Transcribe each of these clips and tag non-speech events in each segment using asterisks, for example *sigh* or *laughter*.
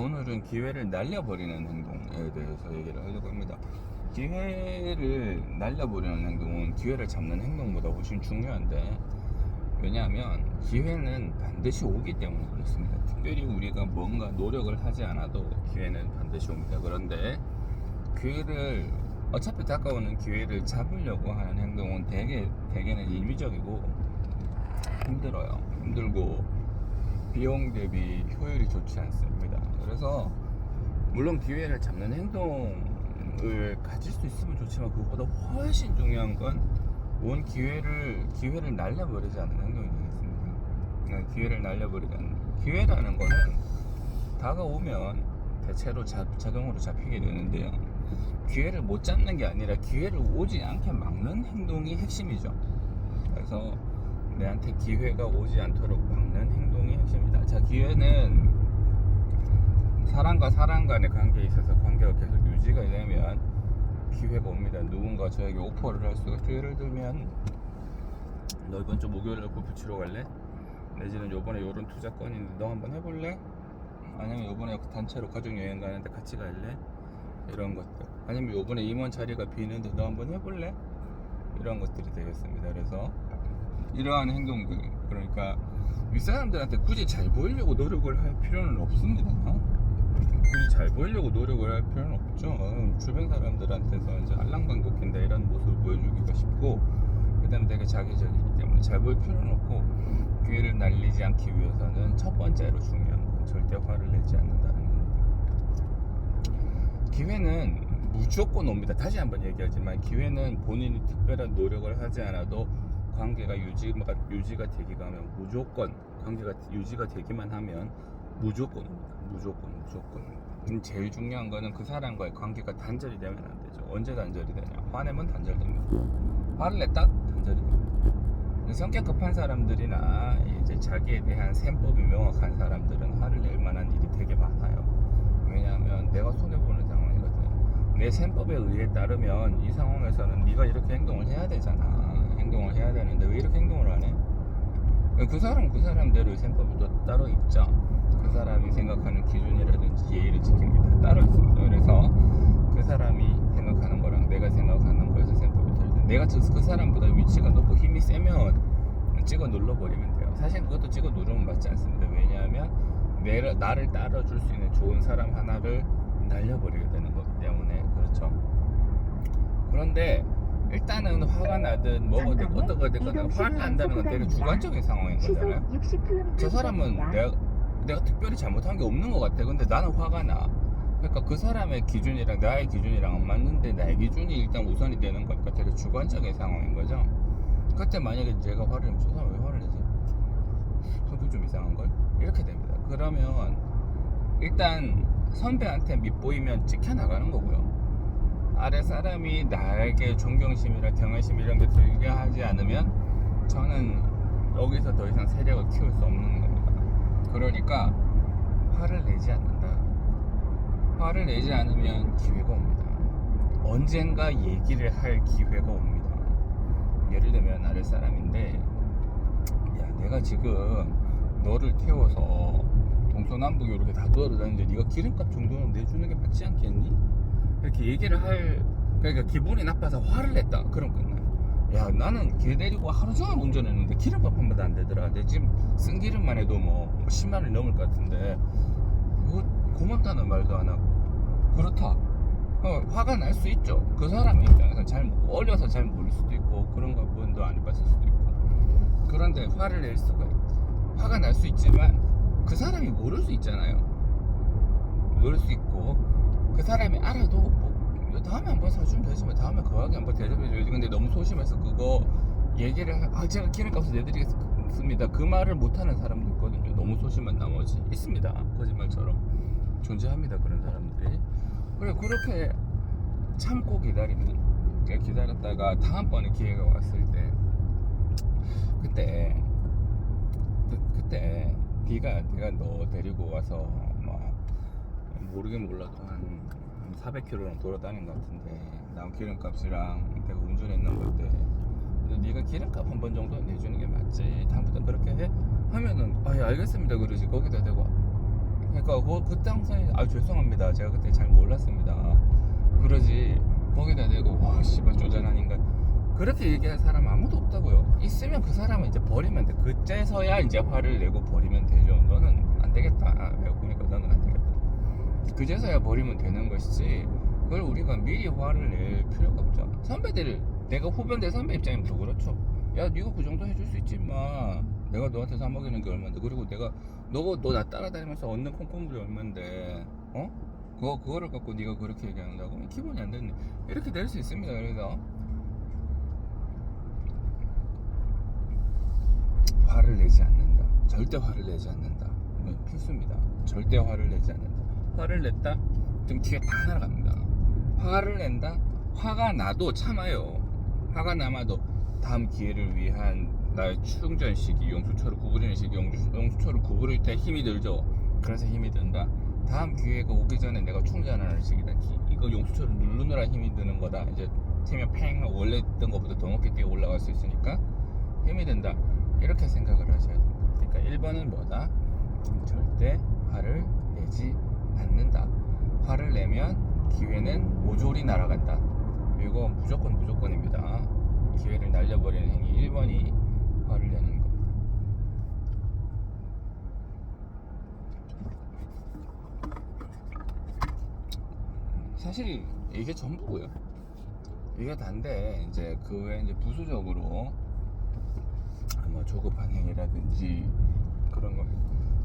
오늘은 기회를 날려버리는 행동에 대해서 얘기를 하려고 합니다. 기회를 날려버리는 행동은 기회를 잡는 행동보다 훨씬 중요한데 왜냐하면 기회는 반드시 오기 때문에 그렇습니다. 특별히 우리가 뭔가 노력을 하지 않아도 기회는 반드시 옵니다. 그런데 기회를 어차피 다가오는 기회를 잡으려고 하는 행동은 대개 대개는 인위적이고 힘들어요. 힘들고 비용 대비 효율이 좋지 않습니다. 그래서 물론 기회를 잡는 행동을 가질 수 있으면 좋지만 그것보다 훨씬 중요한 건 온 기회를 기회를 날려버리지 않는 행동이 되겠습니다. 그러니까 기회를 날려버리는 기회라는 거는 다가오면 대체로 자, 자동으로 잡히게 되는데요. 기회를 못 잡는 게 아니라 기회를 오지 않게 막는 행동이 핵심이죠. 그래서 내한테 기회가 오지 않도록 막는 행동 이 핵심이다. 자, 기회는 사람과 사람 간의 관계에 있어서 관계가 계속 유지가 되면 기회가 옵니다. 누군가 저에게 오퍼를 할 수가 있죠. 예를 들면 너 이번 주 목요일에 골프 치러 갈래? 내지는 요번에 요런 투자건인데 너 한번 해볼래? 아니면 요번에 단체로 가족 여행 가는데 같이 갈래? 이런 것들 아니면 요번에 임원 자리가 비는데 너 한번 해볼래? 이런 것들이 되겠습니다. 그래서 이러한 행동들 그러니까 윗사람들한테 굳이 잘 보이려고 노력을 할 필요는 없습니다. 굳이 잘 보이려고 노력을 할 필요는 없죠. 어, 주변 사람들한테서 이제 알랑방귀인다 이런 모습을 보여주기가 쉽고 그다음 되게 자기적이기 때문에 잘 보일 필요는 없고 기회를 날리지 않기 위해서는 첫 번째로 중요한 건 절대 화를 내지 않는다는 겁니다. 기회는 무조건 옵니다. 다시 한번 얘기하지만 기회는 본인이 특별한 노력을 하지 않아도 관계가 유지가 유지가 되기가 하면 무조건 관계가 유지가 되기만 하면 무조건 옵니다. 무조건 무조건. 제일 중요한 거는 그 사람과의 관계가 단절이 되면 안 되죠. 언제 단절이 되냐? 화내면 단절됩니다. 화를 냈다 단절이 됩니다. 성격 급한 사람들이나 이제 자기에 대한 셈법이 명확한 사람들은 화를 낼 만한 일이 되게 많아요. 왜냐하면 내가 손해 보는 상황이거든. 내 셈법에 의해 따르면 이 상황에서는 네가 이렇게 행동을 해야 되잖아. 행동을 해야 되는데 왜 이렇게 행동을 안 해? 그 사람 그 사람대로의 또 따로 있죠. 그 사람이 생각하는 기준이라든지 예의를 지킵니다. 따로 있습니다. 그래서 그 사람이 생각하는 거랑 내가 생각하는 거에서 셈법이 다르다. 내가 저- 그 사람보다 위치가 높고 힘이 세면 찍어 눌러버리면 돼요. 사실 그것도 찍어 누르면 맞지 않습니다. 왜냐하면 내, 나를 따라줄 수 있는 좋은 사람 하나를 날려버리게 되는 거기 때문에 그렇죠. 그런데 일단은 화가 나든 뭐가 되고 어떻게 되거나 화를 난다는 건 되게 주관적인 상황인 거잖아요. 저 사람은 내가, 내가 특별히 잘못한 게 없는 것 같아. 근데 나는 화가 나. 그러니까 그 사람의 기준이랑 나의 기준이랑 안 맞는데 나의 기준이 일단 우선이 되는 거니까 되게 주관적인 상황인 거죠. 그때 만약에 제가 화를 내면 저 사람 왜 화를 내지? 성격 좀 이상한 걸? 이렇게 됩니다. 그러면 일단 선배한테 밑보이면 찍혀 나가는 거고요. 아래 사람이 나에게 존경심이나 경외심 이런 게 들게 하지 않으면 저는 여기서 더 이상 세력을 키울 수 없는 겁니다. 그러니까 화를 내지 않는다. 화를 내지 않으면 기회가 옵니다. 언젠가 얘기를 할 기회가 옵니다. 예를 들면 아래 사람인데 야 내가 지금 너를 태워서 동서남북 이렇게 다 돌아다니는데 네가 기름값 정도는 내주는 게 맞지 않겠니? 이렇게 얘기를 할 그러니까 기분이 나빠서 화를 냈다. 그럼 끝나요 야 나는 걔 데리고 하루 종일 운전했는데 기름값 한 번도 안 되더라. 내 지금 쓴 기름만 해도 뭐 10만 원이 넘을 것 같은데 그거 고맙다는 말도 안 하고. 그렇다. 어, 화가 날 수 있죠. 그 사람 입장에서 잘 모- 어려서 잘 모를 수도 있고 그런 거 분도 안 해봤을 수도 있고. 그런데 화를 낼 수가 있- 화가 날 수 있지만 그 사람이 모를 수 있잖아요. 모를 수 있고 그 사람이 알아도 뭐 다음에 한번 사주면 되지 뭐 다음에 거하게 한번 대접해줘야지. 근데 너무 소심해서 그거 얘기를 하- 아 제가 기름값을 내드리겠습니다. 그 말을 못하는 사람도 있거든요. 너무 소심한 나머지. 있습니다. 거짓말처럼. 존재합니다 그런 사람들이. 그래 그렇게 참고 기다리면 기다렸다가 다음번에 기회가 왔을 때 그때 그, 그때 네가 내가 너 데리고 와서 막 모르긴 몰라도 한, 한 400km랑 돌아다닌 것 같은데 나온 기름값이랑 내가 운전했는 건데 네가 기름값 한 번 정도 내주는 게 맞지 다음부터 그렇게 해 하면은 아 예 알겠습니다 그러지 거기다 대고 그러니까 그, 그 당시에 아 죄송합니다. 제가 그때 잘 몰랐습니다. 그러지 거기다 대고 와 씨발 쪼잔한 인간 그렇게 얘기할 사람 아무도 없다고요. 있으면 그 사람은 이제 버리면 돼. 그때서야 이제 화를 내고 버리면 되죠. 너는 안 되겠다. 아, 내가 보니까 너는 안 되겠다. 그제서야 버리면 되는 것이지. 그걸 우리가 미리 화를 낼 필요가 없죠. 선배들 내가 후배인데 선배 입장이면 더 그렇죠. 야, 네가 그 정도 해줄 수 있지 마. 내가 너한테 사 먹이는 게 얼마인데 그리고 내가 너가 너 나 따라다니면서 얻는 콩콩물이 얼마인데 어? 그거 그거를 갖고 네가 그렇게 얘기한다고 기본이 안 됐네. 이렇게 될수 있습니다. 그래서 화를 내지 않는다. 절대 화를 내지 않는다. 필수입니다. 절대 화를 내지 않는다. 화를 냈다? 등 뒤에 다 날아갑니다. 화를 낸다? 화가 나도 참아요. 화가 남아도 다음 기회를 위한 나의 충전 시기, 용수초를 구부리는 시기, 용수, 용수초를 구부릴 때 힘이 들죠. 그래서 힘이 든다. 다음 기회가 오기 전에 내가 충전하는 시기다. 기- 이거 용수초를 누르느라 힘이 드는 거다. 이제 팀이 팽 원래 있던 것보다 더 높게 뛰어 올라갈 수 있으니까 힘이 든다. 이렇게 생각을 하셔야 됩니다. 그러니까 1번은 뭐다? 절대 화를 내지. 화를 내면 기회는 모조리 날아간다. 이거 무조건 무조건입니다. 기회를 날려버리는 행위 1번이 화를 내는 겁니다. 사실 이게 전부고요. 이게 단데 이제 그 외에 이제 부수적으로 뭐 조급한 행위라든지 그런 거.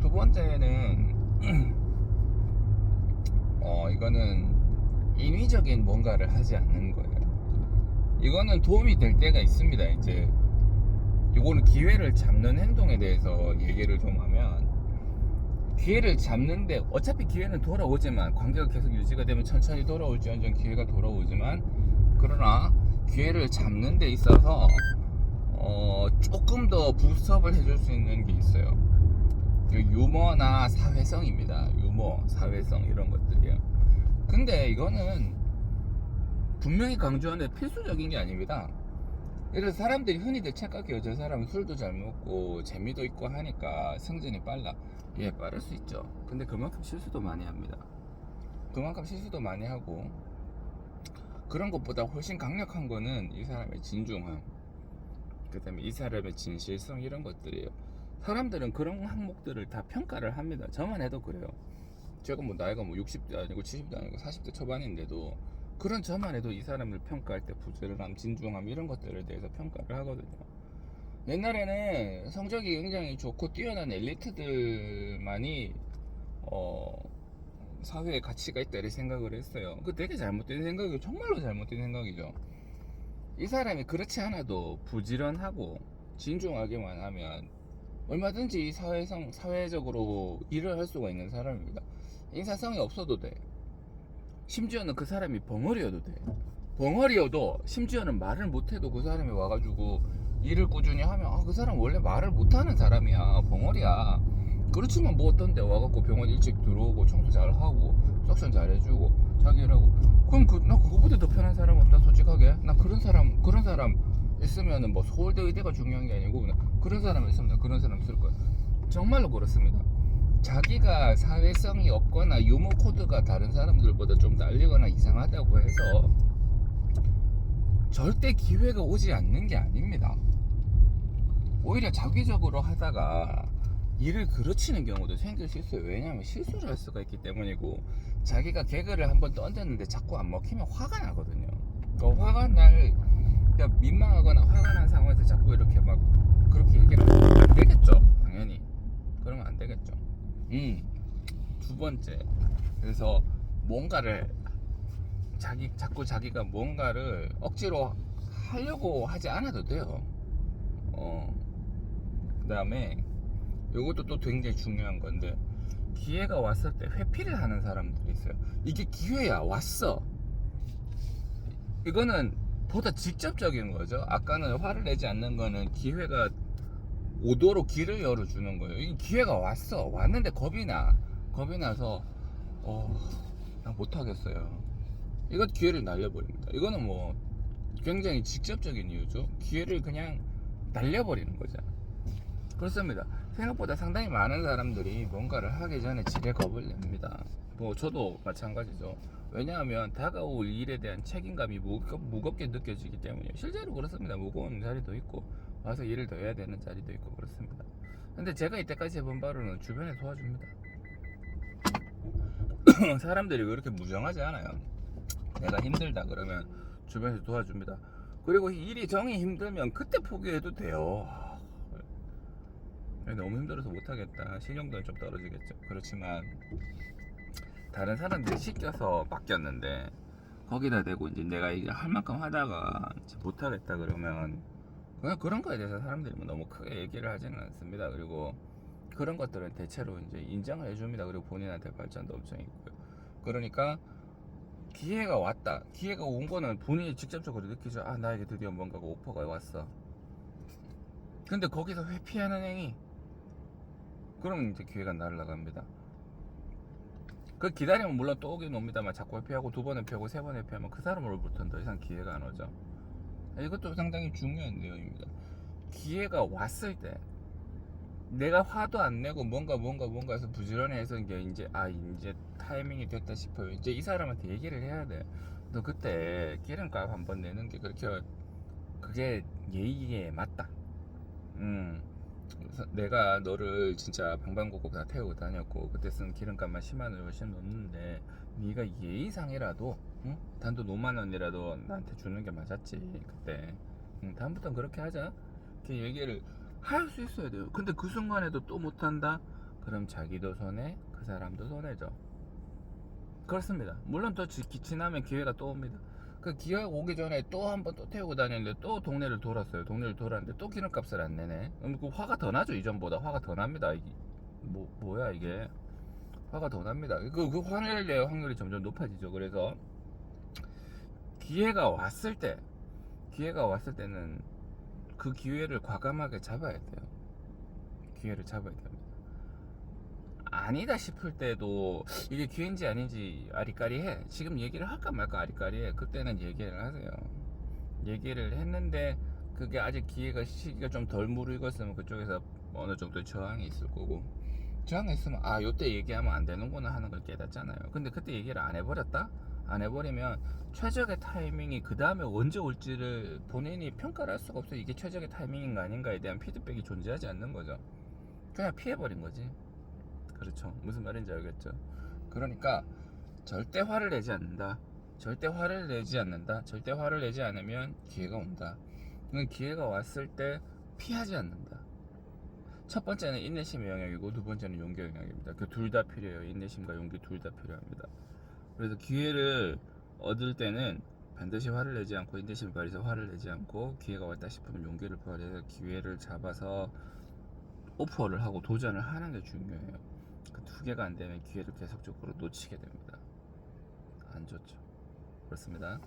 두 번째는 *clears throat* 어 이거는 인위적인 뭔가를 하지 않는 거예요. 이거는 도움이 될 때가 있습니다. 이제 이거는 기회를 잡는 행동에 대해서 얘기를 좀 하면 기회를 잡는데 어차피 기회는 돌아오지만 관계가 계속 유지가 되면 천천히 돌아올지언정 기회가 돌아오지만 그러나 기회를 잡는 데 있어서 어, 조금 더 부스업을 해줄 수 있는 게 있어요. 그 유머나 사회성입니다. 유머, 사회성 이런 것들이요. 근데 이거는 분명히 강조하는데 필수적인 게 아닙니다. 그래서 사람들이 흔히들 착각해요. 저 사람은 술도 잘 먹고 재미도 있고 하니까 승진이 빨라. 예, 빠를 수 있죠. 근데 그만큼 실수도 많이 합니다. 그만큼 실수도 많이 하고 그런 것보다 훨씬 강력한 거는 이 사람의 진중함. 그다음에 이 사람의 진실성 이런 것들이에요. 사람들은 그런 항목들을 다 평가를 합니다. 저만 해도 그래요. 제가 뭐 나이가 뭐 60대 아니고 70대 아니고 40대 초반인데도 그런 저만 해도 이 사람을 평가할 때 부지런함, 진중함 이런 것들에 대해서 평가를 하거든요. 옛날에는 성적이 굉장히 좋고 뛰어난 엘리트들만이 어, 사회에 가치가 있다 이렇게 생각을 했어요. 그 되게 잘못된 생각이고 정말로 잘못된 생각이죠. 이 사람이 그렇지 않아도 부지런하고 진중하게만 하면 얼마든지 이 사회성 사회적으로 일을 할 수가 있는 사람입니다. 인사성이 없어도 돼. 심지어는 그 사람이 벙어리여도 돼. 벙어리여도 심지어는 말을 못해도 그 사람이 와가지고 일을 꾸준히 하면 아 그 사람 원래 말을 못하는 사람이야 벙어리야. 그렇지만 뭐 어떤데 와갖고 병원 일찍 들어오고 청소 잘하고 석션 잘해주고 자기 일하고 그럼 그, 나 그거보다 더 편한 사람 없다 솔직하게 나 그런 사람 그런 사람 있으면은 뭐 서울대 의대가 중요한 게 아니고 그런 사람 있으면 나 그런 사람 쓸 거야 정말로 그렇습니다 자기가 사회성이 없거나 유머 코드가 다른 사람들보다 좀 날리거나 이상하다고 해서 절대 기회가 오지 않는 게 아닙니다 오히려 자기적으로 하다가 일을 그르치는 경우도 생길 수 있어요. 왜냐하면 실수를 할 수가 있기 때문이고 자기가 개그를 한번 던졌는데 자꾸 안 먹히면 화가 나거든요. 그 화가 날 그러니까 민망하거나 화가 난 상황에서 자꾸 이렇게 막 그렇게 얘기를 하면 안 되겠죠. 당연히 그러면 안 되겠죠. 음. 두 번째. 그래서 뭔가를 자기 자꾸 자기가 뭔가를 억지로 하려고 하지 않아도 돼요. 어. 그다음에 이것도 또 굉장히 중요한 건데 기회가 왔을 때 회피를 하는 사람들이 있어요. 이게 기회야 왔어. 이거는 보다 직접적인 거죠. 아까는 화를 내지 않는 거는 기회가 오도록 길을 열어주는 거예요. 이 기회가 왔어. 왔는데 겁이 나. 겁이 나서 어, 나 못하겠어요. 이거 기회를 날려버립니다. 이거는 뭐 굉장히 직접적인 이유죠. 기회를 그냥 날려버리는 거죠. 그렇습니다. 생각보다 상당히 많은 사람들이 뭔가를 하기 전에 지레 겁을 냅니다. 뭐 저도 마찬가지죠. 왜냐하면 다가올 일에 대한 책임감이 무겁, 무겁게 느껴지기 때문에 실제로 그렇습니다. 무거운 자리도 있고 와서 일을 더 해야 되는 자리도 있고 그렇습니다. 근데 제가 이때까지 해본 바로는 주변에 도와줍니다. *clears throat* 사람들이 왜 이렇게 무정하지 않아요? 내가 힘들다 그러면 주변에서 도와줍니다. 그리고 일이 정이 힘들면 그때 포기해도 돼요. 너무 힘들어서 못하겠다. 실력도 좀 떨어지겠죠. 그렇지만 다른 사람들이 시켜서 맡겼는데 거기다 대고 이제 내가 이제 할 만큼 하다가 못하겠다 그러면 그냥 그런 거에 대해서 사람들이 뭐 너무 크게 얘기를 하지는 않습니다. 그리고 그런 것들은 대체로 이제 인정을 해줍니다. 그리고 본인한테 발전도 엄청 있고요. 그러니까 기회가 왔다. 기회가 온 거는 본인이 직접적으로 느끼죠. 아 나에게 드디어 뭔가가 오퍼가 왔어. 근데 거기서 회피하는 행위. 그럼 이제 기회가 날아갑니다. 그 기다리면 물론 또 오긴 옵니다만 자꾸 회피하고 두 번 회피하고 세 번 회피하면 그 사람으로부터는 더 이상 기회가 안 오죠. 이것도 상당히 중요한 내용입니다. 기회가 왔을 때 내가 화도 안 내고 뭔가 뭔가 뭔가 해서 부지런히 해서 이게 이제 아 이제 타이밍이 됐다 싶어요. 이제 이 사람한테 얘기를 해야 돼. 너 그때 기름값 한번 내는 게 그렇게 그게 예의에 맞다. 음. 내가 너를 진짜 방방곡곡 다 태우고 다녔고 그때 쓴 기름값만 10만 원이 넘는데 네가 예의상이라도 응? 단돈 5만 원이라도 나한테 주는 게 맞았지 그때. 응, 다음부터는 그렇게 하자. 이렇게 얘기를 할 수 있어야 돼요. 근데 그 순간에도 또 못한다? 그럼 자기도 손해 그 사람도 손해죠. 그렇습니다. 물론 또 지, 지나면 기회가 또 옵니다. 그 기회가 오기 전에 또 한 번 또 태우고 다녔는데 또 동네를 돌았어요. 동네를 돌았는데 또 기름값을 안 내네. 그럼 그 화가 더 나죠 이전보다. 화가 더 납니다. 이게 뭐, 뭐야 이게. 화가 더 납니다. 그, 그 화를 낼 확률이 점점 높아지죠. 그래서 기회가 왔을 때 기회가 왔을 때는 그 기회를 과감하게 잡아야 돼요. 기회를 잡아야 됩니다. 아니다 싶을 때도 이게 기회인지 아닌지 아리까리해. 지금 얘기를 할까 말까 아리까리해. 그때는 얘기를 하세요. 얘기를 했는데 그게 아직 기회가 시기가 좀 덜 무르익었으면 그쪽에서 어느 정도 저항이 있을 거고. 저항이 있으면 아 요때 얘기하면 안 되는구나 하는 걸 깨닫잖아요. 근데 그때 얘기를 안 해버렸다 안 해버리면 최적의 타이밍이 그 다음에 언제 올지를 본인이 평가를 할 수가 없어요 이게 최적의 타이밍인가 아닌가에 대한 피드백이 존재하지 않는 거죠 그냥 피해버린 거지 그렇죠. 무슨 말인지 알겠죠. 그러니까 절대 화를 내지 않는다. 절대 화를 내지 않는다. 절대 화를 내지 않으면 기회가 온다. 그 기회가 왔을 때 피하지 않는다. 첫 번째는 인내심의 영역이고 두 번째는 용기 영역입니다. 그 둘 다 필요해요. 인내심과 용기 둘 다 필요합니다. 그래서 기회를 얻을 때는 반드시 화를 내지 않고 인내심을 발휘해서 화를 내지 않고 기회가 왔다 싶으면 용기를 발휘해서 기회를 잡아서 오퍼를 하고 도전을 하는 게 중요해요. 그 두 개가 안 되면 기회를 계속적으로 놓치게 됩니다. 안 좋죠. 그렇습니다.